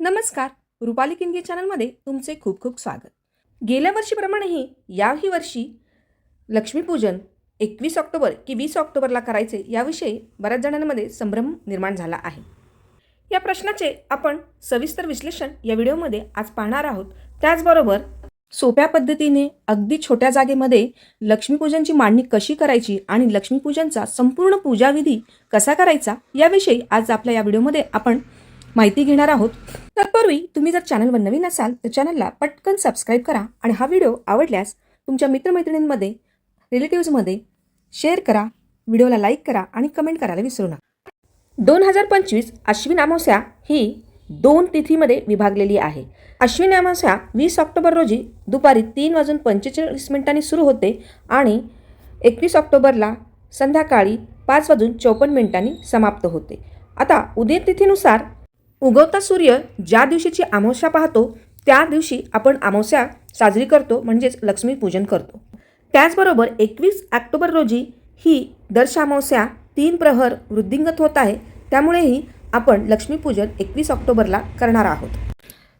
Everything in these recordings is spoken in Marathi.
नमस्कार. रुपाली किनगे चॅनलमध्ये तुमचे खूप खूप स्वागत. गेल्या वर्षीप्रमाणेही याही वर्षी लक्ष्मीपूजन एकवीस ऑक्टोबर की वीस ऑक्टोबरला करायचे याविषयी बऱ्याच जणांमध्ये संभ्रम निर्माण झाला आहे. या प्रश्नाचे आपण सविस्तर विश्लेषण या व्हिडिओमध्ये आज पाहणार आहोत. त्याचबरोबर सोप्या पद्धतीने अगदी छोट्या जागेमध्ये लक्ष्मीपूजनची मांडणी कशी करायची आणि लक्ष्मीपूजनचा संपूर्ण पूजाविधी कसा करायचा याविषयी आज आपल्या या व्हिडिओमध्ये आपण माहिती घेणार आहोत. तत्पूर्वी तुम्ही जर चॅनलवर नवीन असाल तर चॅनलला पटकन सबस्क्राईब करा आणि हा व्हिडिओ आवडल्यास तुमच्या मित्रमैत्रिणींमध्ये रिलेटिव्हजमध्ये शेअर करा व्हिडिओला लाईक करा आणि कमेंट करायला विसरू नका. दोन हजार पंचवीस अश्विन अमावस्या ही दोन तिथीमध्ये विभागलेली आहे. अश्विन अमावस्या वीस ऑक्टोबर रोजी दुपारी तीन वाजून पंचेचाळीस मिनिटांनी सुरू होते आणि एकवीस ऑक्टोबरला संध्याकाळी पाच वाजून चौपन्न मिनिटांनी समाप्त होते. आता उदय तिथीनुसार उगवता सूर्य ज्या दिवशीची अमावस्या पाहतो त्या दिवशी आपण अमावस्या साजरी करतो म्हणजेच लक्ष्मीपूजन करतो. त्याचबरोबर एकवीस ऑक्टोबर रोजी ही दर्श अमावस्या तीन प्रहर वृद्धिंगत होत आहे त्यामुळेही आपण लक्ष्मीपूजन एकवीस ऑक्टोबरला करणार आहोत.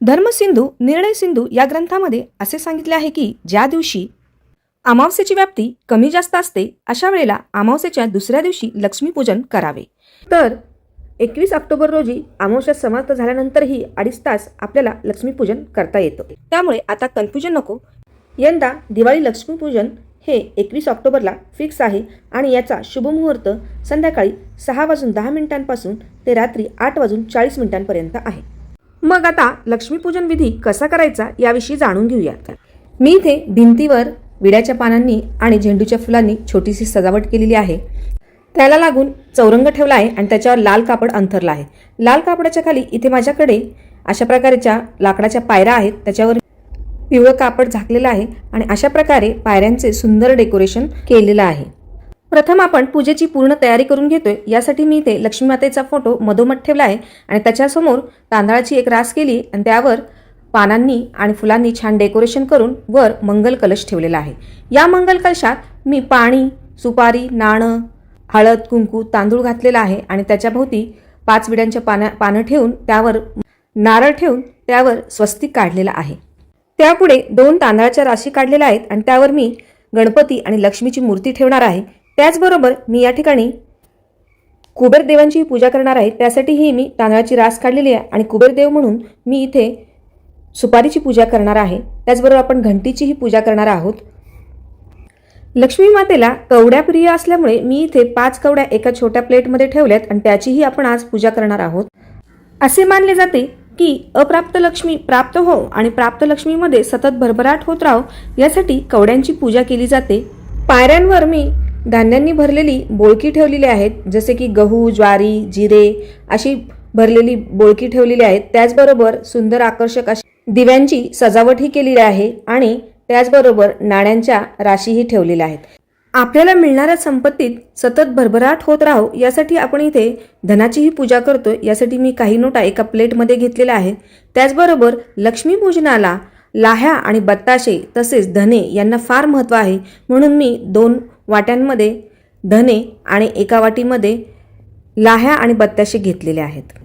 धर्मसिंधू निर्णय सिंधू या ग्रंथामध्ये असे सांगितले आहे की ज्या दिवशी अमावस्येची व्याप्ती कमी जास्त असते अशा वेळेला अमावस्येच्या दुसऱ्या दिवशी लक्ष्मीपूजन करावे. तर एकवीस ऑक्टोबर रोजी अमावस्या समाप्त झाल्यानंतरही अडीच तास आपल्याला लक्ष्मीपूजन करता येतं. त्यामुळे आता कन्फ्युजन नको. यंदा दिवाळी लक्ष्मीपूजन हे एकवीस ऑक्टोबरला फिक्स आहे आणि याचा शुभमुहूर्त संध्याकाळी सहा वाजून दहा मिनिटांपासून ते रात्री आठ वाजून चाळीस मिनिटांपर्यंत आहे. मग आता लक्ष्मीपूजन विधी कसा करायचा याविषयी जाणून घेऊयात मी इथे भिंतीवर विड्याच्या पानांनी आणि झेंडूच्या फुलांनी छोटीशी सजावट केलेली आहे. त्याला लागून चौरंग ठेवला आहे आणि त्याच्यावर लाल कापड अंथरला आहे. लाल कापडाच्या खाली इथे माझ्याकडे अशा प्रकारच्या लाकडाच्या पायऱ्या आहेत. त्याच्यावर पिवळं कापड झाकलेलं आहे आणि अशा प्रकारे पायऱ्यांचे सुंदर डेकोरेशन केलेलं आहे. प्रथम आपण पूजेची पूर्ण तयारी करून घेतोय. यासाठी मी इथे लक्ष्मी मातेचा फोटो मधोमध ठेवला आहे आणि त्याच्यासमोर तांदळाची एक रास केली आणि त्यावर पानांनी आणि फुलांनी छान डेकोरेशन करून वर मंगल कलश ठेवलेला आहे. या मंगल कलशात मी पाणी सुपारी नाणं हळद कुंकू तांदूळ घातलेला आहे आणि त्याच्याभोवती पाच विड्यांच्या पाना पानं ठेवून त्यावर नारळ ठेवून त्यावर स्वस्तिक काढलेला आहे. त्यापुढे दोन तांदळाच्या राशी काढलेल्या आहेत आणि त्यावर मी गणपती आणि लक्ष्मीची मूर्ती ठेवणार आहे. त्याचबरोबर मी या ठिकाणी कुबेरदेवांची पूजा करणार आहे. त्यासाठीही मी तांदळाची रास काढलेली आहे आणि कुबेरदेव म्हणून मी इथे सुपारीची पूजा करणार आहे. त्याचबरोबर आपण घंटीचीही पूजा करणार आहोत. लक्ष्मी मातेला कवड्या प्रिय असल्यामुळे मी इथे पाच कवड्या एका छोट्या प्लेटमध्ये ठेवल्यात आणि त्याचीही आपण आज पूजा करणार आहोत. असे मानले जाते की अप्राप्त लक्ष्मी प्राप्त हो आणि प्राप्त लक्ष्मीमध्ये सतत भरभराट होत राहो यासाठी कवड्यांची पूजा केली जाते. पायऱ्यांवर मी धान्यांनी भरलेली बोळकी ठेवलेली आहेत जसे की गहू ज्वारी जिरे अशी भरलेली बोळकी ठेवलेली आहेत. त्याचबरोबर सुंदर आकर्षक अशी दिव्यांची सजावटही केलेली आहे आणि त्याचबरोबर नाण्यांच्या राशीही ठेवलेल्या आहेत. आपल्याला मिळणाऱ्या संपत्तीत सतत भरभराट होत राहो यासाठी आपण इथे धनाचीही पूजा करतो. यासाठी मी काही नोटा एका प्लेटमध्ये घेतलेल्या आहेत. त्याचबरोबर लक्ष्मीपूजनाला लाह्या आणि बत्ताशे तसेच धने यांना फार महत्त्व आहे. म्हणून मी दोन वाट्यांमध्ये धने आणि एका वाटीमध्ये लाह्या आणि बत्ताशे घेतलेले आहेत.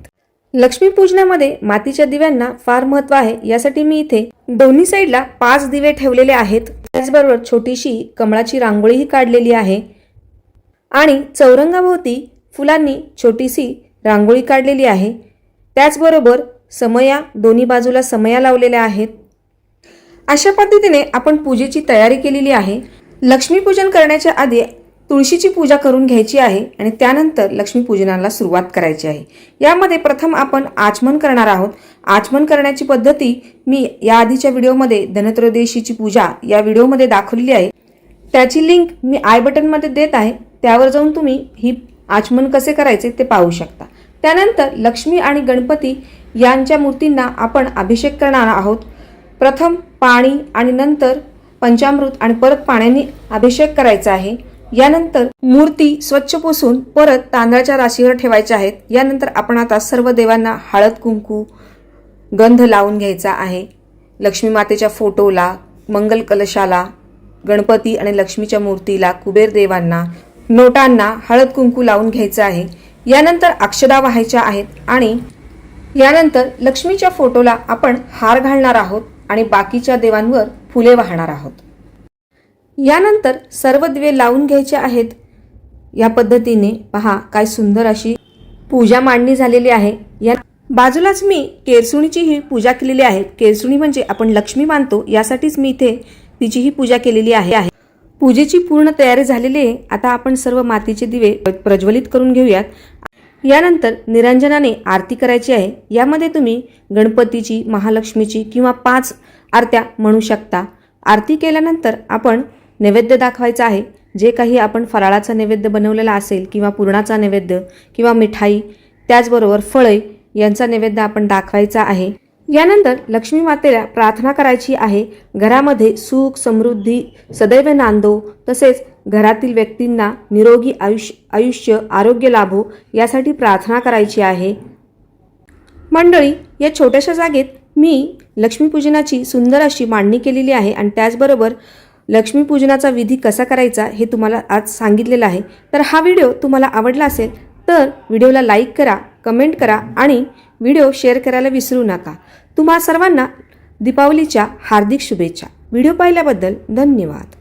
लक्ष्मीपूजनामध्ये मातीच्या दिव्यांना फार महत्त्व आहे. यासाठी मी इथे दोन्ही साईडला पाच दिवे ठेवलेले आहेत. त्याचबरोबर छोटीशी कमळाची रांगोळीही काढलेली आहे. आणि चौरंगाभोवती फुलांनी छोटीशी रांगोळी काढलेली आहे. त्याचबरोबर समया दोन्ही बाजूला समया लावलेल्या आहेत. अशा पद्धतीने आपण पूजेची तयारी केलेली आहे. लक्ष्मीपूजन करण्याच्या आधी तुळशीची पूजा करून घ्यायची आहे आणि त्यानंतर लक्ष्मीपूजनाला सुरुवात करायची आहे. यामध्ये प्रथम आपण आचमन करणार आहोत. आचमन करण्याची पद्धती मी या आधीच्या व्हिडिओमध्ये धनत्रयोदशीची पूजा या व्हिडिओमध्ये दाखवलेली आहे. त्याची लिंक मी आय बटनमध्ये देत आहे. त्यावर जाऊन तुम्ही ही आचमन कसे करायचे ते पाहू शकता. त्यानंतर लक्ष्मी आणि गणपती यांच्या मूर्तींना आपण अभिषेक करणार आहोत. प्रथम पाणी आणि नंतर पंचामृत आणि परत पाण्याने अभिषेक करायचा आहे. यानंतर मूर्ती स्वच्छ पुसून परत तांदळाच्या राशीवर ठेवायच्या आहेत. यानंतर आपण आता सर्व देवांना हळद कुंकू गंध लावून घ्यायचा आहे. लक्ष्मी मातेच्या फोटोला मंगल कलशाला गणपती आणि लक्ष्मीच्या मूर्तीला कुबेर देवांना नोटांना हळद कुंकू लावून घ्यायचं आहे. यानंतर अक्षदा व्हायच्या आहेत आणि यानंतर लक्ष्मीच्या फोटोला आपण हार घालणार आहोत आणि बाकीच्या देवांवर फुले वाहणार आहोत. यानंतर सर्व दिवे लावून घ्यायचे आहेत. या पद्धतीने पहा काय सुंदर अशी पूजा मांडणी झालेली आहे. या बाजूलाच मी केरसुणीची ही पूजा केलेली आहे. केरसुणी म्हणजे आपण लक्ष्मी मानतो यासाठीच मी इथे तिची ही पूजा केलेली आहे. आहे पूजेची पूर्ण तयारी झालेली आहे. आता आपण सर्व मातीचे दिवे प्रज्वलित करून घेऊयात. यानंतर निरंजनाने आरती करायची आहे. यामध्ये तुम्ही गणपतीची महालक्ष्मीची किंवा पाच आरत्या म्हणू शकता. आरती केल्यानंतर आपण नैवेद्य दाखवायचा आहे. जे काही आपण फराळाचा नैवेद्य बनवलेला असेल किंवा पुरणाचा नैवेद्य किंवा मिठाई त्याचबरोबर फळे यांचा नैवेद्य आपण दाखवायचा आहे. यानंतर लक्ष्मी मातेला प्रार्थना करायची आहे. घरामध्ये सुख समृद्धी सदैव नांदो तसेच घरातील व्यक्तींना निरोगी आयुष्य आयुष्य आरोग्य लाभो यासाठी प्रार्थना करायची आहे. मंडळी या छोट्याशा जागेत मी लक्ष्मीपूजनाची सुंदर अशी मांडणी केलेली आहे आणि त्याचबरोबर लक्ष्मीपूजनाचा विधी कसा करायचा हे तुम्हाला आज सांगितलेलं आहे. तर हा व्हिडिओ तुम्हाला आवडला असेल तर व्हिडिओला लाईक करा कमेंट करा आणि व्हिडिओ शेअर करायला विसरू नका. तुम्हा सर्वांना दीपावलीच्या हार्दिक शुभेच्छा. व्हिडिओ पाहिल्याबद्दल धन्यवाद.